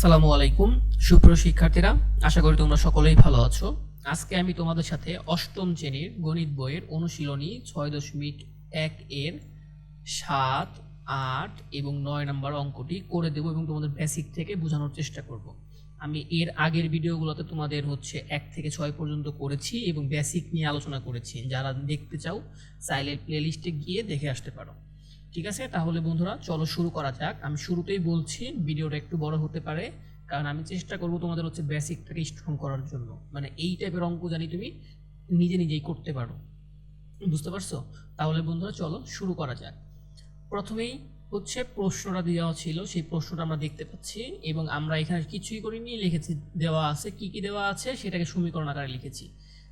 আসসালামু আলাইকুম। সুপ্রিয় শিক্ষার্থীরা, আশা করি তোমরা সকলেই ভালো আছো। আজকে আমি তোমাদের সাথে অষ্টম শ্রেণির গণিত বইয়ের অনুশীলনী ছয় দশমিক এক এর সাত, আট এবং নয় নম্বর অঙ্কটি করে দেবো এবং তোমাদের বেসিক থেকে বোঝানোর চেষ্টা করব। আমি এর আগের ভিডিওগুলোতে তোমাদের হচ্ছে এক থেকে ছয় পর্যন্ত করেছি এবং বেসিক নিয়ে আলোচনা করেছি। যারা দেখতে চাও, চাইলে প্লেলিস্টে গিয়ে দেখে আসতে পারো। ঠিক আছে? তাহলে বন্ধুরা, চলো শুরু করা যাক। আমি শুরুতেই বলছি, ভিডিওটা একটু বড় হতে পারে, কারণ আমি চেষ্টা করব তোমাদের হচ্ছে বেসিকটাকে স্ট্রং করার জন্য। মানে এই টাইপের অঙ্ক জানি তুমি নিজে নিজেই করতে পারো। বুঝতে পারছ? তাহলে বন্ধুরা, চলো শুরু করা যাক। প্রথমেই হচ্ছে প্রশ্নটা দেওয়া ছিল, সেই প্রশ্নটা আমরা দেখতে পাচ্ছি, এবং আমরা এখানে কিছুই করিনি, লিখেছি, দেওয়া আছে, কি কি দেওয়া আছে, সেটাকে সমীকরণ আকারে লিখেছি।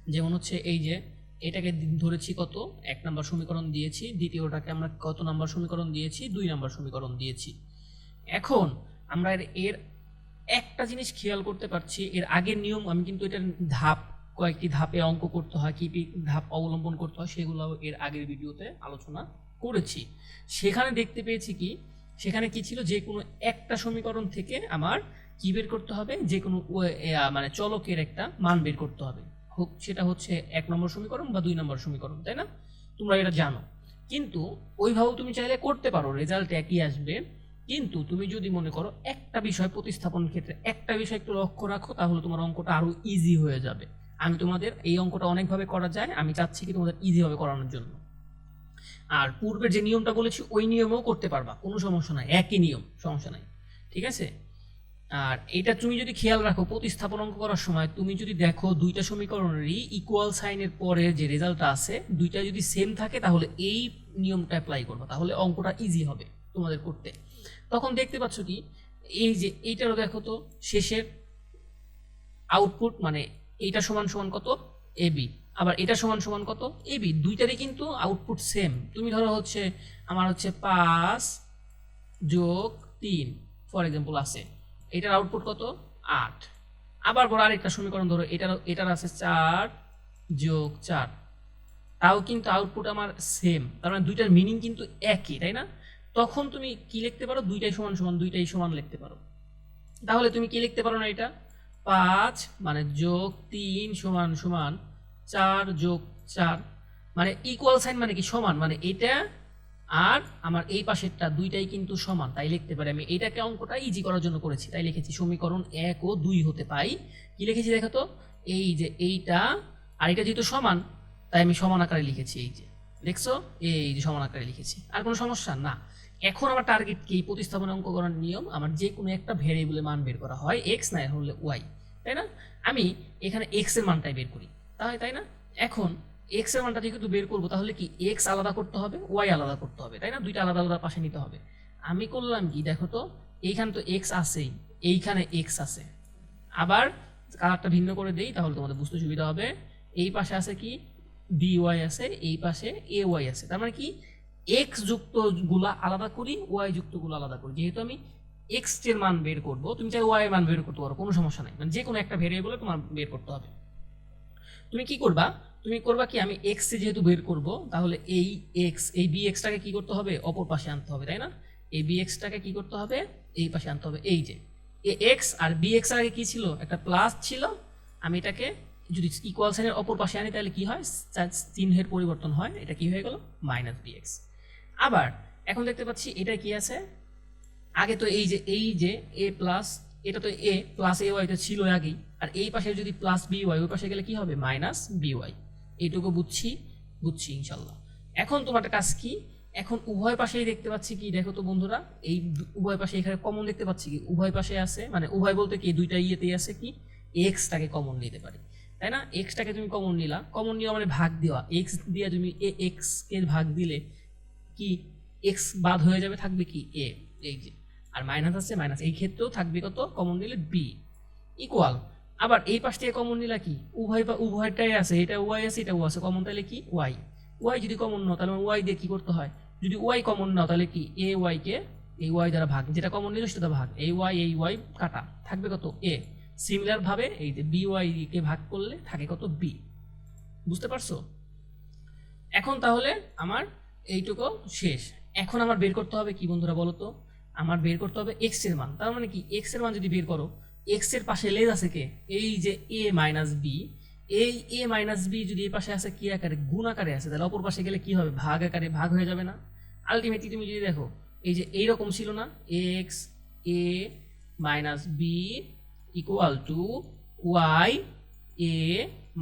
যেমন হচ্ছে এই যে এটাকে ধরেছি কত? এক নম্বর সমীকরণ দিয়েছি। দ্বিতীয়টাকে আমরা কত নম্বর সমীকরণ দিয়েছি? দুই নম্বর সমীকরণ দিয়েছি। এখন আমরা এর- একটা জিনিস খেয়াল করতে পারছি। এর আগের নিয়ম, আমি কিন্তু এটার ধাপ, কয়েকটি ধাপে অঙ্ক করতে হয়, কি ধাপ অবলম্বন করতে হয় সেগুলো এর আগের ভিডিওতে আলোচনা করেছি। সেখানে দেখতে পেয়েছি কি? সেখানে কি ছিল? যে কোনো একটা সমীকরণ থেকে আমার কি বের করতে হবে? যে কোনো মানে চলকের একটা মান বের করতে হবে। হোক, সেটা হচ্ছে এক নম্বর সমীকরণ বা দুই নম্বর সমীকরণ, তাই না? তোমরা এটা জানো। কিন্তু ওইভাবেও তুমি চাইলে করতে পারো রেজাল্ট একই আসবে। কিন্তু তুমি যদি মনে করো একটা বিষয় প্রতিস্থাপনের ক্ষেত্রে একটা বিষয় একটু লক্ষ্য রাখো, তাহলে তোমার অঙ্কটা আরও ইজি হয়ে যাবে। আমি তোমাদের এই অঙ্কটা অনেকভাবে করা যায়, আমি চাচ্ছি কি তোমাদের ইজিভাবে করানোর জন্য। আর পূর্বের যে নিয়মটা বলেছি, ওই নিয়মেও করতে পারবা, কোনো সমস্যা নাই, একই নিয়ম, সমস্যা নাই। ঠিক আছে? আর এটা তুমি যদি খেয়াল রাখো, প্রতিস্থাপন অঙ্ক করার সময় তুমি যদি দেখো দুইটা সমীকরণেরই ইকুয়াল সাইনের পরে যে রেজাল্টটা আছে, দুইটা যদি সেম থাকে, তাহলে এই নিয়মটা অ্যাপ্লাই করবে। তাহলে অঙ্কটা ইজি হবে তোমাদের করতে। তখন দেখতে পাচ্ছ কি, এই যে এইটারও দেখো তো, শেষের আউটপুট মানে এইটা সমান সমান কত? এ বি আবার এটা সমান সমান কত? এ বি দুইটারই কিন্তু আউটপুট সেম তুমি ধরো হচ্ছে, আমার হচ্ছে পাঁচ যোগ তিন ফর এক্সাম্পল আছে। এটার আউটপুট কত? আট। আবার বড় আরেকটা সমীকরণ ধরো, এটার এটার আছে চার যোগ চার। তাও কিন্তু আউটপুট আমার সেম তার মানে দুইটার মিনিং কিন্তু একই, তাই না? তখন তুমি কি লিখতে পারো? দুইটাই সমান সমান, দুইটাই সমান লিখতে পারো। তাহলে তুমি কি লিখতে পারো না এটা? পাঁচ মানে যোগ তিন সমান সমান চার যোগ চার মানে ইকুয়াল সাইন মানে কি? সমান মানে এটা আর আমার এই পাশেরটা দুইটাই কিন্তু সমান, তাই লিখতে পারি আমি। এইটাকে অঙ্কটা ইজি করার জন্য করেছি, তাই লিখেছি সমীকরণ এক ও দুই হতে পাই। কি লিখেছি দেখো তো? এই যে এইটা, আর এটা যেহেতু সমান, তাই আমি সমান আকারে লিখেছি, এই যে। দেখছ? এই যে সমান আকারে লিখেছি। আর কোনো সমস্যা? না। এখন আমার টার্গেট কি? প্রতিস্থাপন অঙ্ক করার নিয়ম, আমার যে কোনো একটা ভেরিয়েবলের মান বের করা হয় এক্স না হলে ওয়াই তাই না? আমি এখানে এক্সের মানটাই বের করি। তাই তাই না? এখন এক্সের মানটা যেহেতু বের করব, তাহলে কি? এক্স আলাদা করতে হবে ওয়াই আলাদা করতে হবে, তাই না? দুইটা আলাদা আলাদা পাশে নিতে হবে। আমি করলাম কি? দেখো তো, এইখানে তো এক্স আছেই, এইখানে এক্স আছে। আবার কালারটা ভিন্ন করে দেই, তাহলে তোমাদের বুঝতে সুবিধা হবে। এই পাশে আছে কি? বি ওয়াই আছে, এই পাশে এ ওয়াই আছে। তার মানে কি? এক্স যুক্তগুলা আলাদা করি ওয়াই যুক্তগুলো আলাদা করি। যেহেতু আমি এক্সের মান বের করব, তুমি চাই ওয়াই এর মান বের করতে পারো, কোনো সমস্যা নাই। মানে যে কোনো একটা ভেরিয়েবলে তোমার বের করতে হবে। তুমি কি করবা? তুমি করবা কি, আমি এক্স যেহেতু বের করব, তাহলে এই এক্স এই বি এক্সটাকে কি করতে হবে? অপর পাশে আনতে হবে, তাই না? এই বি এক্সটাকে কি করতে হবে? এই পাশে আনতে হবে, এই যে। এ এক্স আর বি এক্স আগে কি ছিল? একটা প্লাস ছিল। আমি এটাকে যদি ইকুয়াল সাইনের অপর পাশে আনি, তাহলে কি হয়? চিহ্নের পরিবর্তন হয়। এটা কি হয়ে গেল? মাইনাস বি এক্স আবার, এখন দেখতে পাচ্ছি এটা কি আছে? আগে তো এই যে এই যে এ প্লাস এটা তো এ প্লাস এ ওয়াই তো ছিল আগেই। আর এই পাশে যদি প্লাস বি ওয়াই ওই পাশে গেলে কি হবে? মাইনাস বি ওয়াই এইটুকু বুঝছি? বুঝছি, ইনশাল্লাহ। এখন তোমার কাজ কি? এখন উভয় পাশেই দেখতে পাচ্ছি কি? দেখো তো বন্ধুরা, এই উভয় পাশে এখানে কমন দেখতে পাচ্ছি কি? উভয় পাশে আছে মানে উভয় বলতে কি দুইটা ইয়েতেই আছে কি? এক্সটাকে কমন নিতে পারি। তাই না? এক্সটাকে তুমি কমন নিলা। কমন নিয়ে মানে ভাগ দেওয়া। এক্স দিয়ে তুমি এ এক্স কে ভাগ দিলে কি? এক্স বাদ হয়ে যাবে, থাকবে কি? এ এই যে আর মাইনাস আছে মাইনাস। এই ক্ষেত্রেও থাকবে কত? কমন নিলে বি ইকুয়াল আবার এই পাশ থেকে কমন নিলা কি? উভয় বা উভয়টাই আছে। এটা ওয়াই আছে, এটা ও আছে। কমন তাহলে কি? ওয়াই ওয়াই যদি কমন নাও, তাহলে ওয়াই দিয়ে কি করতে হয়? যদি ওয়াই কমন নাও, তাহলে কি? এ ওয়াই কে এই ওয়াই দ্বারা ভাগ। যেটা কমন নিল সেটা ভাগ। এই ওয়াই এই ওয়াই কাটা। থাকবে কত? এ সিমিলার ভাবে এই যে বি ওয়াই কে ভাগ করলে থাকে কত? বি বুঝতে পারছ? এখন তাহলে আমার এইটুকু শেষ। এখন আমার বের করতে হবে কি বন্ধুরা বলো তো? আমার বের করতে হবে এক্সের মান। তার মানে কি? এক্সের মান যদি বের করো এক্সের পাশে লেজ আছে কে? এই যে এ মাইনাস বি এই এ মাইনাস বি যদি এই পাশে আছে, কি আকারে? গুণ আকারে আছে। তাহলে অপর পাশে গেলে কি হবে? ভাগ আকারে ভাগ হয়ে যাবে না। আলটিমেটলি তুমি যদি দেখো, এই যে এইরকম ছিল না X A minus B equal to Y A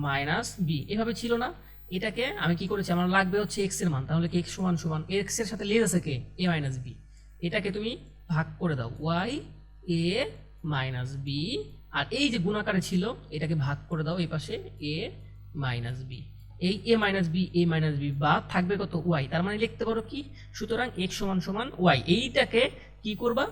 minus B এভাবে ছিল না। এটাকে আমি কি করেছি? আমার লাগবে হচ্ছে এক্সের মান। তাহলে কি এক্স সমান সমান? এক্সের সাথে লেজ আছে কে? এ মাইনাস বি এটাকে তুমি ভাগ করে দাও। ওয়াই এ মাইনাস বি আর এই যে গুণাকারে ছিল, এটাকে ভাগ করে দাও এই পাশে এ মাইনাস বি এই A minus B A minus B বা থাকবে কত? ওয়াই তার মানে লিখতে পারো কি? সুতরাং এক্স সমান সমান ওয়াই এইটাকে কি করবা?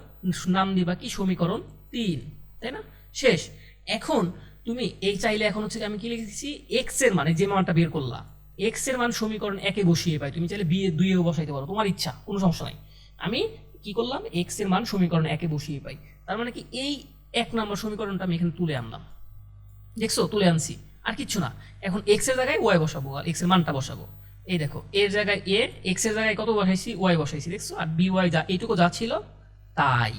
নাম দিবা কি? সমীকরণ তিন। তাই না? শেষ। এখন তুমি এই চাইলে এখন হচ্ছে আমি কি লিখেছি? এক্সের মানে যে মানটা বের করলা। এক্সের মান সমীকরণ একে বসিয়ে পাই। তুমি চাইলে বি দুইয়েও বসাইতে পারো। তোমার ইচ্ছা, কোনো সমস্যা নাই। আমি কি করলাম? এক্সের মান সমীকরণ একে বসিয়ে পাই। তার মানে কি? এই এক নম্বর সমীকরণটা আমি এখানে তুলে আনলাম। দেখছ? তুলে আনছি। আর কিচ্ছু না। এখন এক্সের জায়গায় ওয়াই বসাবো আর এক্সের মানটা বসাবো। এই দেখো, এর জায়গায় এ এক্সের জায়গায় কত বসাইছি? ওয়াই বসাইছি, দেখছ? আর বি ওয়াই যা এইটুকু যা ছিল, তাই।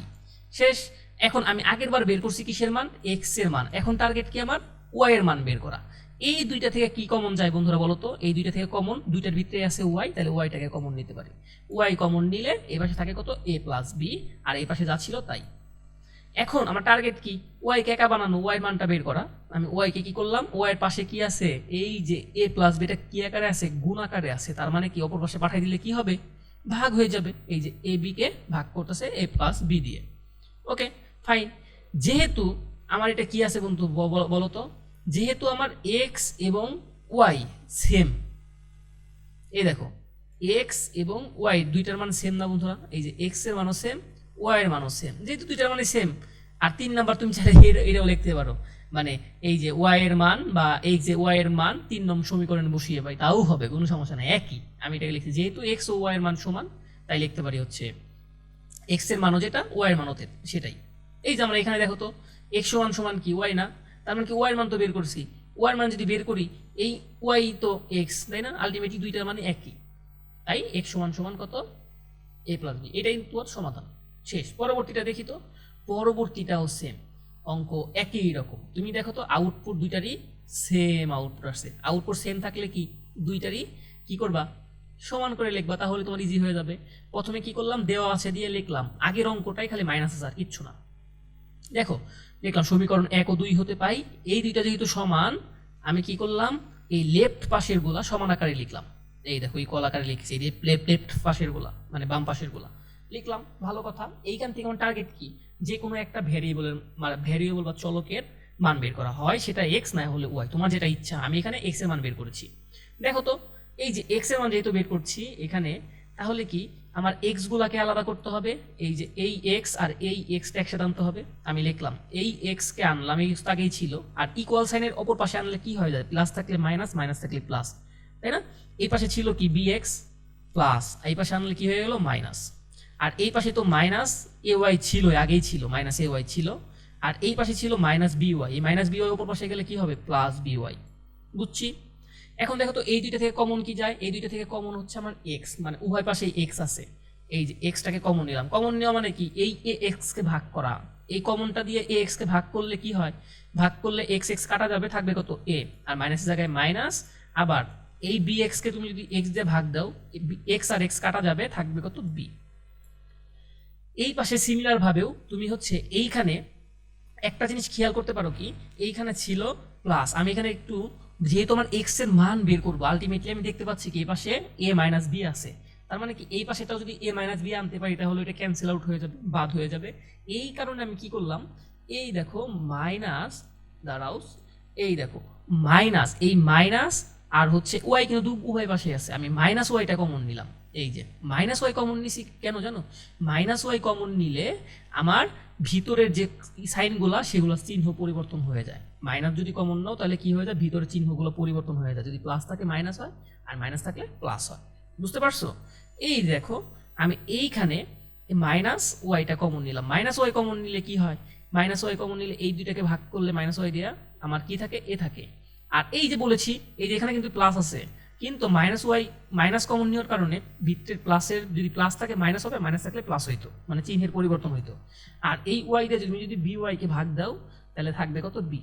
শেষ। এখন আমি আগের বার বের করছি কিসের মান? এক্সের মান। এখন টার্গেট কি আমার? ওয়াই এর মান বের করা। এই দুইটা থেকে কি কমন যায় বন্ধুরা বলো তো? এই দুইটা থেকে কমন দুইটার ভিতরে আছে ওয়াই তাহলে ওয়াইটাকে কমন নিতে পারি। ওয়াই কমন নিলে এ পাশে থাকে কত? এ প্লাস বি আর এই পাশে যা ছিল তাই। এখন আমার টার্গেট কি? ওয়াই কে একা বানানো? ওয়াই মানটা বের করা। আমি ওয়াই কে করলাম? ওয়াই এর পাশে কি আছে? এই যে এ প্লাস বিটা কি আকারে আছে? গুণ আকারে আছে। তার মানে কি? অপর পাশে পাঠিয়ে দিলে কি হবে? ভাগ হয়ে যাবে। এই যে এ বি কে ভাগ করতেছে এ প্লাস বি দিয়ে। ওকে ফাইন যেহেতু আমার এটা কি আছে বন্ধু? বলো তো? যেহেতু আমার এক্স এবং ওয়াই সেম এই দেখো এক্স এবং ওয়াই দুইটার মান সেম না বন্ধুরা? এই যে এক্সের মানও সেম ওয়াই এর মানও সেম যেহেতু দুইটার মানে সেম আর তিন নাম্বার তুমি চাইলে এটাও লিখতে পারো। মানে এই যে ওয়াই এর মান বা এই যে ওয়াই এর মান তিন নম্বর সমীকরণে বসিয়ে পাই, তাও হবে, কোনো সমস্যা নেই, একই। আমি এটাকে লিখছি, যেহেতু এক্স ও ওয়াই এর মান সমান, তাই লিখতে পারি হচ্ছে এক্সের মানও যেটা ওয়াই এর মানও সেটাই। এই যে আমরা এখানে দেখো তো এক্স সমান সমান কি ওয়াই না? তার মানে কি ওয়াই এর মান তো বের করছি। ওয়াই এর মান যদি বের করি, এই ওয়াই তো এক্স তাই না? আলটিমেটলি দুইটার মানে একই। তাই এক্স সমান সমান কত? এ প্লাস বি এটাই তোমার সমাধান। শেষ। পরবর্তীটা দেখি তো। পরবর্তীটাও সেম অঙ্ক একই রকম। তুমি দেখো তো আউটপুট দুইটারই সেম আউটপুট আসছে। আউটপুট সেম থাকলে কি? দুইটারই কি করবা? সমান করে লিখবা, তাহলে তোমার ইজি হয়ে যাবে। প্রথমে কি করলাম? দেওয়া আছে দিয়ে লিখলাম। আগের অঙ্কটাই খালি মাইনাস আছে, আর কিচ্ছু না। দেখো দেখলাম সমীকরণ এক ও দুই হতে পাই। এই দুইটা যেহেতু সমান, আমি কি করলাম? এই লেফট পাশেরগুলা সমান আকারে লিখলাম। এই দেখো, এই কল আকারে লিখছি, এই লেফট পাশেরগুলা মানে বাম পাশেরগুলা। লিখলাম, ভালো কথা। এইখান থেকে আমার টার্গেট কি? যে কোনো একটা ভ্যারিয়েবলের মানে ভ্যারিয়েবল বা চলকের মান বের করা হয়, সেটা এক্স না হলে ওয়াই তোমার যেটা ইচ্ছা, আমি এখানে এক্সের মান বের করেছি। দেখো তো, এই যে এক্সের মান যেহেতু বের করছি এখানে, তাহলে কি? আমার এক্স গুলাকে আলাদা করতে হবে, এই যে এই এক্স আর এই এক্সটা একসাথে আনতে হবে, আমি লিখলাম, এই এক্স কে আনলাম, এই আগেই ছিল, আর ইকুয়াল সাইনের অপর পাশে আনলে কি হয়ে যায়? প্লাস থাকলে মাইনাস মাইনাস থাকলে প্লাস তাই না? এই পাশে ছিল কি? বি এক্স প্লাস এই পাশে আনলে কি হয়ে গেল? মাইনাস আর এই পাশে তো মাইনাস এ ওয়াই ছিল আগেই ছিল মাইনাস এ ওয়াই ছিল, আর এই পাশে ছিল মাইনাস বি ওয়াই এই মাইনাস বি ওয়াই ওপর পাশে গেলে কি হবে? প্লাস বি ওয়াই বুঝছি? এখন দেখো তো এই দুইটা থেকে কমন কি যায়? এই দুইটা থেকে কমন হচ্ছে আমার এক্স মানে উভয় পাশে এক্স আছে। এই যে এক্সটাকে কমন নিলাম। কমন নেওয়া মানে কি? এই এ এক্স কে ভাগ করা। এই কমনটা দিয়ে এ এক্স কে ভাগ করলে কি হয়? ভাগ করলে এক্স এক্স কাটা যাবে, থাকবে কত? এ আর মাইনাসের জায়গায় মাইনাস আবার এই বি এক্স কে তুমি যদি এক্স দিয়ে ভাগ দাও এক্স আর এক্স কাটা যাবে, থাকবে কত? বি এই পাশে সিমিলার ভাবেও তুমি হচ্ছে এইখানে একটা জিনিস খেয়াল করতে পারো কি? এইখানে ছিল প্লাস আমি এখানে একটু যেহেতু আমার এক্সের মান বের করব আলটিমেটলি আমি দেখতে পাচ্ছি কি এ পাশে এ মাইনাস বি আছে। তার মানে কি এই পাশেটাও যদি এ মাইনাস বি আনতে পারি, তাহলে এটা ক্যান্সেল আউট হয়ে যাবে, বাদ হয়ে যাবে। এই কারণে আমি কি করলাম, এই দেখো মাইনাস দাঁড়াও, এই দেখো মাইনাস এই মাইনাস আর হচ্ছে ওয়াই কিন্তু উভয় পাশে আছে। আমি মাইনাস ওয়াইটা কমন নিলাম। এই যে মাইনাস ওয়াই কমন নিছি কেন জানো? মাইনাস ওয়াই কমন নিলে আমার ভিতরের যে সাইনগুলা সেগুলো চিহ্ন পরিবর্তন হয়ে যায়। মাইনাস যদি কমন নাও, তাহলে কি হয়ে যায়? ভিতরের চিহ্নগুলো পরিবর্তন হয়ে যায়। যদি প্লাস থাকে মাইনাস হয়, আর মাইনাস থাকলে প্লাস হয়। বুঝতে পারছ? এই দেখো, আমি এইখানে মাইনাস ওয়াইটা কমন নিলাম। মাইনাস ওয়াই কমন নিলে কি হয়? মাইনাস ওয়াই কমন নিলে এই দুইটাকে ভাগ করলে মাইনাস ওয়াই দেওয়া আমার কি থাকে? এ থাকে। আর এই যে বলেছি, এই যে এখানে কিন্তু প্লাস আছে। কিন্তু মাইনাস ওয়াই মাইনাস কমন নেওয়ার কারণে ভিত্তির প্লাসের যদি প্লাস থাকে মাইনাস হবে মাইনাস থাকলে প্লাস হইতো মানে চিহ্নের পরিবর্তন হইতো। আর এই ওয়াই দিয়ে তুমি যদি বি ওয়াইকে ভাগ দাও, তাহলে থাকবে কত বি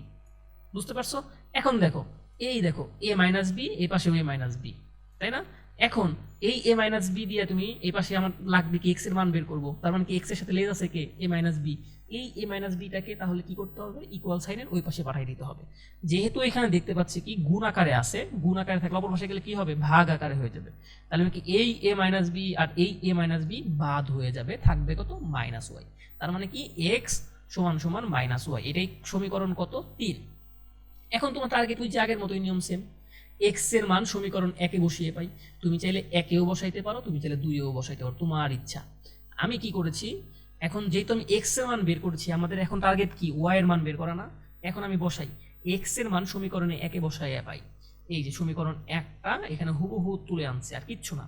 বুঝতে পারছ? এখন দেখো, এই দেখো এ মাইনাস বি এই পাশে এ মাইনাস বি তাই না? এখন এই এ মাইনাস বি দিয়ে তুমি এই পাশে আমার লাগবে কি এক্সের মান বের করব? তার মানে কি এক্সের সাথে লেজ আছে কে? এ মাইনাস বি এই এ মাইনাস বিটাকে তাহলে কি করতে হবে? ইকুয়াল সাইনের ওই পাশে পাঠিয়ে দিতে হবে। যেহেতু এখানে দেখতে পাচ্ছি কি, গুণ আকারে আছে, গুণ আকারে থাকলে অপর পাশে গেলে কি হবে? ভাগ আকারে হয়ে যাবে। তাহলে কি এই এ মাইনাস বি আর এই এ মাইনাস বি বাদ হয়ে যাবে, থাকবে কত? মাইনাস ওয়াই তার মানে কি? এক্স সমান সমান মাইনাস ওয়াই এটাই সমীকরণ কত? তিন। এখন তোমার টার্গেট ওই যে আগের মতোই নিয়ম সেম এক্সের মান সমীকরণ একে বসিয়ে পাই। তুমি চাইলে একেও বসাইতে পারো, তুমি চাইলে দুইও বসাইতে পারো। তোমার ইচ্ছা। আমি কি করেছি? এখন যেহেতু আমি এক্সের মান বের করছি, আমাদের এখন টার্গেট কি? ওয়াই এর মান বের করা না? এখন আমি বসাই। এক্সের মান সমীকরণে একে বসাই পাই। এই যে সমীকরণ একটা, এখানে হুবহু তুলে আনছে, আর কিচ্ছু না।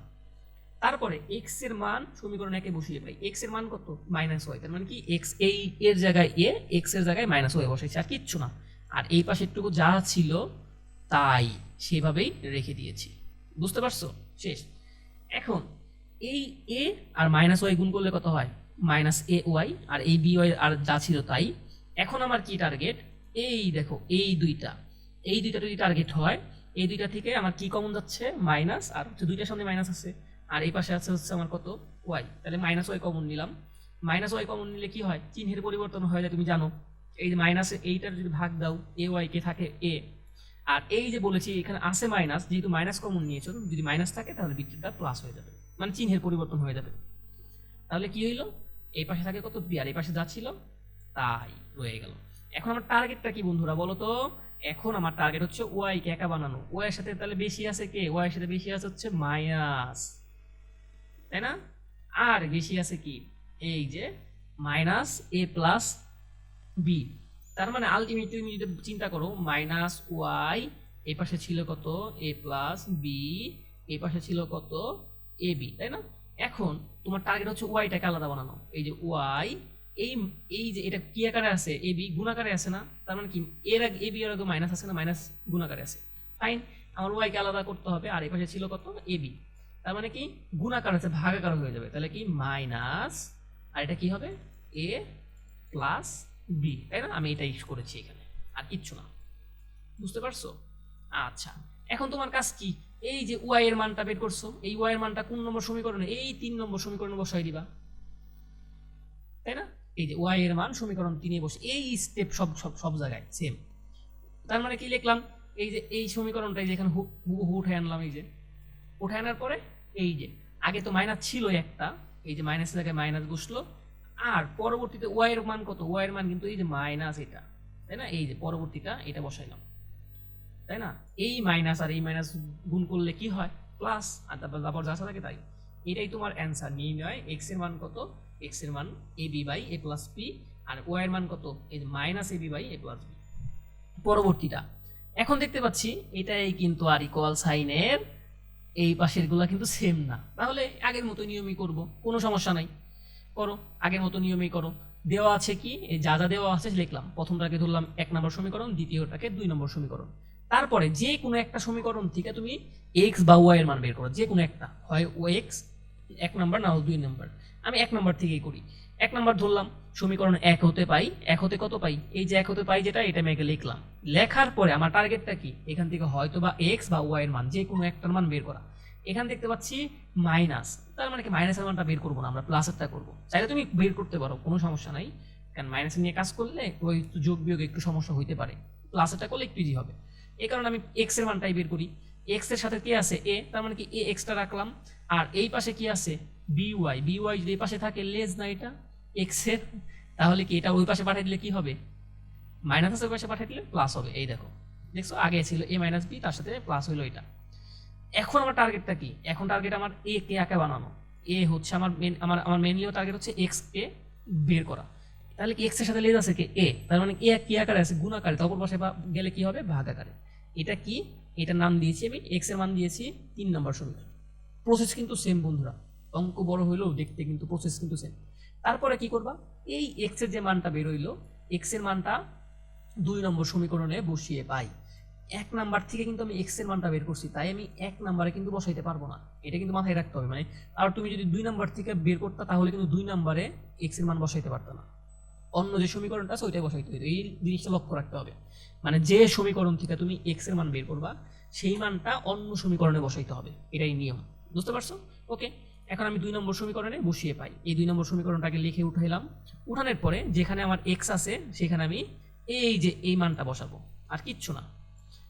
তারপরে এক্সের মান সমীকরণ একে বসিয়ে পাই। এক্সের মান কত? মাইনাস ওয়াই তার মানে কি? এক্স এই এর জায়গায় এ এক্সের জায়গায় মাইনাস ওয়াই বসাইছে, আর কিচ্ছু না। আর এই পাশেরটুকু যা ছিল, তাই সেভাবেই রেখে দিয়েছি। বুঝতে পারছ? শেষ। এখন এই এ আর মাইনাস ওয়াই গুণ করলে কত হয়? মাইনাস এ ওয়াই আর এই বি ওয়াই আর যা ছিল তাই। এখন আমার কি টার্গেট এই দেখো, এই দুইটা। এই দুইটা যদি টার্গেট হয়, এই দুইটা থেকে আমার কি কমন যাচ্ছে? মাইনাস, আর হচ্ছে দুইটার সামনে মাইনাস আছে। আর এই পাশে আছে হচ্ছে আমার কত? ওয়াই। তাহলে মাইনাস ওয়াই কমন নিলাম। মাইনাস ওয়াই কমন নিলে কি হয়? চিহ্নের পরিবর্তন হয়ে যায় তুমি জানো। এই যে মাইনাস এইটার যদি ভাগ দাও, এ ওয়াই কে থাকে? এ। আর এই যে বলেছি, এখানে আছে মাইনাস, যেহেতু মাইনাস কমন নিয়েছো, যদি মাইনাস থাকে, তাহলে বিক্রিটা প্লাস হয়ে যাবে। মানে চিহ্নের পরিবর্তন হয়ে যাবে। তাহলে কি হইল? এই পাশে থাকে কত বি আর এই পাশে যা ছিল তাই রয়ে গেল। এখন আমার টার্গেটটা কি বন্ধুরা বলো তো? এখন আমার টার্গেট হচ্ছে ওয়াই কে একা বানানো? ওয়াই এর সাথে তাহলে বেশি আছে কে? ওয়াই এর সাথে বেশি আছে হচ্ছে মাইনাস তাই না? আর বেশি আছে কি? এই যে মাইনাস এ প্লাস বি তার মানে আলটিমেটলি তুমি যদি চিন্তা করো মাইনাস ওয়াই এই পাশে ছিল কত? এ প্লাস বি এই পাশে ছিল কত? এ বি তাই না? এখন তোমার টার্গেট হচ্ছে ওয়াইটাকে আলাদা বানানো। এই যে ওয়াই এই এই যে এটা কি আকারে আছে এ বি গুণাকারে আছে না, তার মানে কি? এর আগে এ বি এর আগে মাইনাস আছে না মাইনাস গুণাকারে আছে। ফাইন আমার ওয়াইকে আলাদা করতে হবে, আর এই পাশে ছিল কত? এ বি তার মানে কি? গুণাকার আছে ভাগাকার হয়ে যাবে। তাহলে কি? মাইনাস আর এটা কি হবে? এ প্লাস বি তাই না? আমি এটাই করেছি এখানে। আর কিচ্ছু না। বুঝতে পারছ? আচ্ছা এখন তোমার কাজ কি? এই যে ওয়াই এর মানটা বের করছ, এই ওয়াই এর মানটা কোন নম্বর সমীকরণে? এই তিন নম্বর সমীকরণে বসাই দিবা। তাই না? এই যে ওয়াই এর মান সমীকরণ তিনে বসে, এই স্টেপ সব সব সব জায়গায় সেম তার মানে কি লিখলাম? এই যে, এই সমীকরণটা এই যে এখানে হু হু উঠে আনলাম, এই যে। উঠে আনার পরে, এই যে, আগে তো মাইনাস ছিল একটা, এই যে মাইনাসের জায়গায় মাইনাস বসল আর পরবর্তীতে ওয়াই এর মান কত? ওয়াই এর মান কিন্তু এই যে মাইনাস এটা, তাই না? এই যে পরবর্তীটা, এটা বসাইলাম। তাই না? এই মাইনাস আর এই মাইনাস গুণ করলে কি হয়? প্লাস আর তারপর তারপর যা থাকে তাই। এটাই তোমার অ্যান্সার নির্ণয় এক্সের মান কত? এক্সের মান A B by A plus P R Y এর মান কত? এই minus A B by A plus B পরবর্তীটা। এখন দেখতে পাচ্ছি, এটাই কিন্তু আর ইকুয়াল সাইনের এই পাশেরগুলা কিন্তু সেম না। তাহলে আগের মতো নিয়মই করব। কোনো সমস্যা নাই। করো। আগের মতো নিয়মেই করো। দেওয়া আছে কি? যা যা দেওয়া আছে লিখলাম। প্রথমটাকে ধরলাম এক নম্বর সমীকরণ, দ্বিতীয়টাকে দুই নম্বর সমীকরণ। তারপরে যে কোনো একটা সমীকরণ থেকে তুমি এক্স বা ওয়াই এর মান বের করো, যে কোনো একটা। হয় ও এক্স এক নাম্বার না দুই নম্বর। আমি এক নাম্বার থেকেই করি। এক নাম্বার ধরলাম, সমীকরণ এক হতে পাই। এক হতে কত পাই? এই যে এক হতে পাই যেটা, এটা আমি আগে লিখলাম। লেখার পরে আমার টার্গেটটা কি? এখান থেকে হয়তো বা এক্স বা ওয়াই এর মান, যে কোনো একটার মান বের করা। এখান দেখতে পাচ্ছি মাইনাস তার মানে কি? মাইনাসের মানটা বের করব না আমরা প্লাসেরটা করব। চাইলে তুমি বের করতে পারো, কোনো সমস্যা নাই। কারণ মাইনাস নিয়ে কাজ করলে ওই যোগ বিয়োগ একটু সমস্যা হইতে পারে। প্লাসেরটা করলে একটু ইজি হবে। এই কারণে আমি এক্সের মানটাই বের করি। এক্সের সাথে কি আছে? এ। তার মানে কি? এ এক্সটা রাখলাম। আর এই পাশে কি আছে? বি ওয়াই বি ওয়াই যদি এই পাশে থাকে লেজ না এটা এক্সের, তাহলে কি এটা ওই পাশে পাঠিয়ে দিলে কি হবে? মাইনাস ওই পাশে পাঠিয়ে দিলে প্লাস হবে। এই দেখো। দেখছ? আগে ছিল এ মাইনাস বি তার সাথে প্লাস হইল এটা। এখন আমার টার্গেটটা কি? এখন টার্গেট আমার এ কে একে বানানো। এ হচ্ছে আমার মেন আমার আমার মেনলি টার্গেট হচ্ছে এক্স কে বের করা। তাহলে কি এক্সের সাথে লেজ আছে কি? এ তার মানে এ কি আকারে আছে? গুণ আকারে। তখন পাশে গেলে কি হবে? ভাগ আকারে। এটা কি? এটা নাম দিয়েছি আমি। এক্সের মান দিয়েছি তিন নম্বর সমীকরণ। প্রসেস কিন্তু সেম বন্ধুরা। অঙ্ক বড় হইলেও দেখতে কিন্তু প্রসেস কিন্তু সেম তারপরে কি করবা? এই এক্সের যে মানটা বেরোইলো এক্সের মানটা দুই নম্বর সমীকরণে বসিয়ে পাই। এক নাম্বার থেকে কিন্তু আমি এক্সের মানটা বের করছি। তাই আমি এক নাম্বারে কিন্তু বসাইতে পারব না। এটা কিন্তু মাথায় রাখতে হবে। মানে আর তুমি যদি দুই নাম্বার থেকে বের করতে, তাহলে কিন্তু দুই নাম্বারে এক্সের মান বসাইতে পারতো না। অন্য যে সমীকরণটা আছে ওইটাই বসাইতে হতো এই জিনিসটা লক্ষ্য রাখতে হবে। মানে যে সমীকরণ থেকে তুমি এক্সের মান বের করবা, সেই মানটা অন্য সমীকরণে বসাইতে হবে। এটাই নিয়ম। বুঝতে পারছ? ওকে। এখন আমি দুই নম্বর সমীকরণে বসিয়ে পাই। এই দুই নম্বর সমীকরণটাকে লিখে উঠাইলাম। উঠানোর পরে যেখানে আমার এক্স আছে, সেখানে আমি এই যে এই মানটা বসাবো। আর কিচ্ছু না।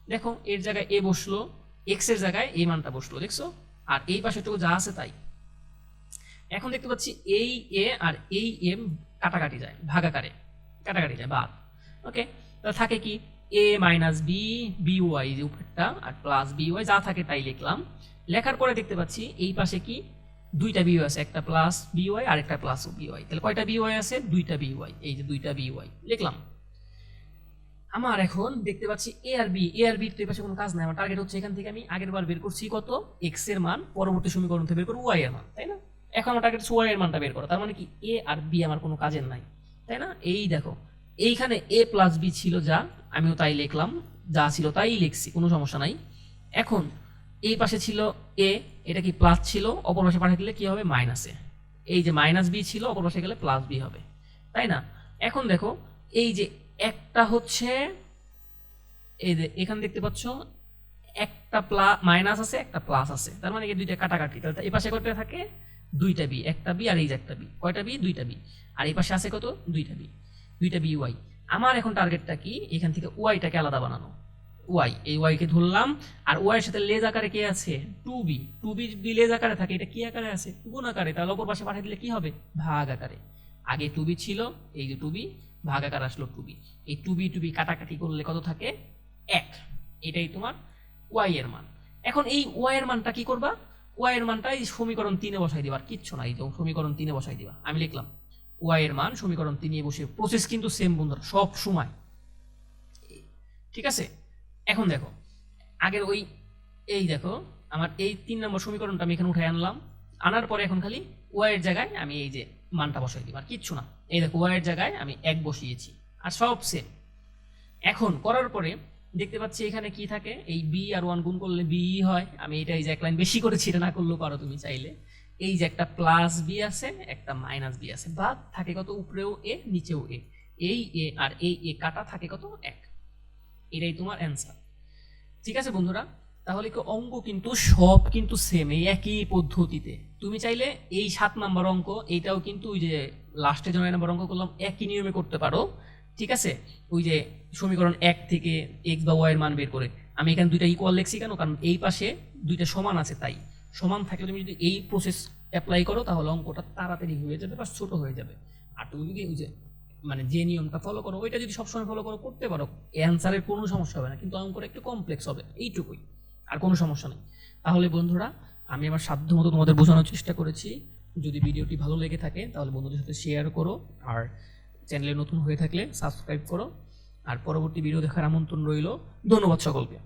দেখো, এর জায়গায় এ বসল এক্সের জায়গায় এই মানটা বসল, দেখছ? আর এই পাশেটুকু যা আছে তাই। এখন দেখতে পাচ্ছি এই এ আর এই এম কাটাকাটি যায়, ভাগাকারে, কাটাকাটি যায়, বাদ। ওকে তাহলে থাকে কি? এ মাইনাস বি বিওয়াই যে উপরেরটা আর প্লাস বি ওয়াই যা থাকে তাই লিখলাম। লেখার পরে দেখতে পাচ্ছি এই পাশে কি? দুইটা বি আছে, একটা প্লাস বিওয়াই আর একটা প্লাস বি ওয়াই তাহলে কয়টা বিওয়াই আছে? দুইটা বিওয়াই এই যে দুইটা বিওয়াই লিখলাম। আমার এখন দেখতে পাচ্ছি এ আর বি এ আর বি তো এই পাশে কোনো কাজ নাই। আমার টার্গেট হচ্ছে এখান থেকে আমি আগের বার বের করছি কত? এক্সের মান, পরবর্তী সমীকরণ থেকে বের করব ওয়াই এর মান, তাই না? এখন ওয়াই এর মানটা বের করো। তার মানে কি? এ আর বি আমার কোনো কাজের নাই। তাই না? এই দেখো, এইখানে এ প্লাস বি ছিল যা, আমিও তাই লিখলাম। যা ছিল তাই লিখছি, কোনো সমস্যা নাই। এখন, এই পাশে ছিল এ এটা কি প্লাস ছিল? অপর পাশে পাঠিয়ে দিলে কি হবে? মাইনাসে এই যে মাইনাস বি ছিল, অপর পাশে গেলে প্লাস বি হবে। তাই না? এখন দেখো, এই যে একটা হচ্ছে, এই যে এখানে দেখতে পাচ্ছ, একটা প্লাস মাইনাস আছে, একটা প্লাস আছে। তার মানে কি দুইটা কাটাকাটি। তাহলে এই পাশে কয়টা থাকে? দুইটা বি, একটা বি আর এই যে একটা বি। কয়টা বি? দুইটা বি। আর এই পাশে আছে কত? দুইটা বি। দুইটা বি, ওয়াই। আমার এখন টার্গেটটা কি? এখান থেকে ওয়াইটাকে আলাদা বানানো। ওয়াই। এই ওয়াইকে ধরলাম। আর ওয়াই এর সাথে লেজ আকারে কে আছে? Two B. টু বি যদি লেজ আকারে থাকে, এটা কি আকারে আছে? গুণ আকারে? তাহলে অপর পাশে পাঠিয়ে দিলে কি হবে? ভাগ আকারে। আগে টু বি ছিল, এই যে টু বি, ভাগ আকার আসলো টু বি। এই টু বি টু বি কাটাকাটি করলে কত থাকে? এক। এটাই তোমার ওয়াই এর মান। এখন এই ওয়াই এর মানটা কি করবা? ওয়াই এর মানটা এই সমীকরণ তিনে বসাই দিবা, আর কিচ্ছু নাই সমীকরণ তিনে বসাই দিবা। আমি লিখলাম ওয়াই এর মান সমীকরণ তিনে বসে প্রসেস কিন্তু সেম বন্ধুরা সব সময়। ঠিক আছে? এখন দেখো, আগের ওই, এই দেখো, আমার এই তিন নম্বর সমীকরণটা আমি এখানে উঠে আনলাম। আনার পরে এখন খালি ওয়াই এর জায়গায় আমি এই যে মানটা বসাই দিব, আর কিচ্ছু না। এই দেখো ওয়াই এর জায়গায় আমি এক বসিয়েছি, আর সব সেম এখন করার পরে দেখতে পাচ্ছি এখানে কি থাকে? এই বি আর ওয়ান গুণ করলে বি হয়। আমি এটা এই যে লাইন বেশি করেছি এটা না করলেও পারো তুমি চাইলে। এই যে একটা প্লাস বি আছে, একটা মাইনাস বি আছে। বা থাকে কত? উপরেও এ নিচেও এ এই এ আর এই এ কাটা থাকে কত? এক। এটাই তোমার অ্যান্সার ঠিক আছে বন্ধুরা? তাহলে কি অঙ্ক কিন্তু সব কিন্তু সেম এই একই পদ্ধতিতে। তুমি চাইলে এই সাত নাম্বার অঙ্ক এইটাও কিন্তু ওই যে লাস্টে যে নয় নাম্বার অঙ্ক করলাম, একই নিয়মে করতে পারো। ঠিক আছে? ওই যে সমীকরণ এক থেকে এক্স বা ওয়াই এর মান বের করে। আমি এখানে দুইটা ইকুয়াল লিখছি কেন? কারণ এই পাশে দুইটা সমান আছে, তাই। সমান থাকলে তুমি যদি এই প্রসেস অ্যাপ্লাই করো, তাহলে অঙ্কটা তাড়াতাড়ি হয়ে যাবে বা ছোট হয়ে যাবে। আর তুমি যদি ওই যে মানে যে নিয়মটা ফলো করো, ওইটা যদি সবসময় ফলো করো, করতে পারো অ্যান্সারের কোনো সমস্যা হবে না। কিন্তু অঙ্কটা একটু কমপ্লেক্স হবে, এইটুকুই। আর কোনো সমস্যা নেই। তাহলে বন্ধুরা, আমি আমার সাধ্য মতো তোমাদের বোঝানোর চেষ্টা করেছি। যদি ভিডিওটি ভালো লেগে থাকে, তাহলে বন্ধুদের সাথে শেয়ার করো। আর চ্যানেলে নতুন হয়ে থাকলে সাবস্ক্রাইব করো। আর পরবর্তী ভিডিও দেখার আমন্ত্রণ রইল। ধন্যবাদ সকলকে।